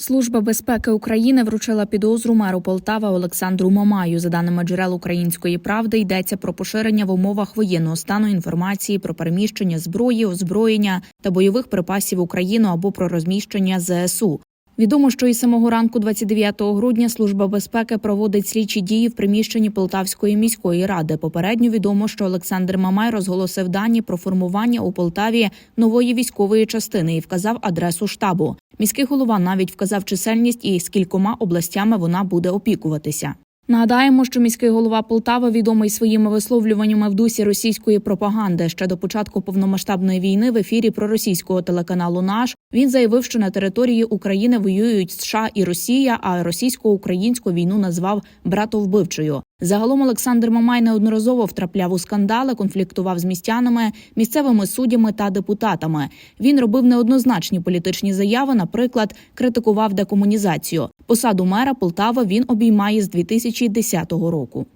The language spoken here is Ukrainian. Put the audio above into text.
Служба безпеки України вручила підозру меру Полтава Олександру Мамаю. За даними джерел української правди, йдеться про поширення в умовах воєнного стану інформації про переміщення зброї, озброєння та бойових припасів в Україну або про розміщення ЗСУ. Відомо, що із самого ранку, 29 грудня, служба безпеки проводить слідчі дії в приміщенні Полтавської міської ради. Попередньо відомо, що Олександр Мамай розголосив дані про формування у Полтаві нової військової частини і вказав адресу штабу. Міський голова навіть вказав чисельність і з кількома областями вона буде опікуватися. Нагадаємо, що міський голова Полтави відомий своїми висловлюваннями в дусі російської пропаганди. Ще до початку повномасштабної війни в ефірі проросійського телеканалу Наш він заявив, що на території України воюють США і Росія, а російсько-українську війну назвав братовбивчою. Загалом Олександр Мамай неодноразово втрапляв у скандали, конфліктував з містянами, місцевими суддями та депутатами. Він робив неоднозначні політичні заяви. Наприклад, критикував декомунізацію. Посаду мера Полтави він обіймає з 2010 року.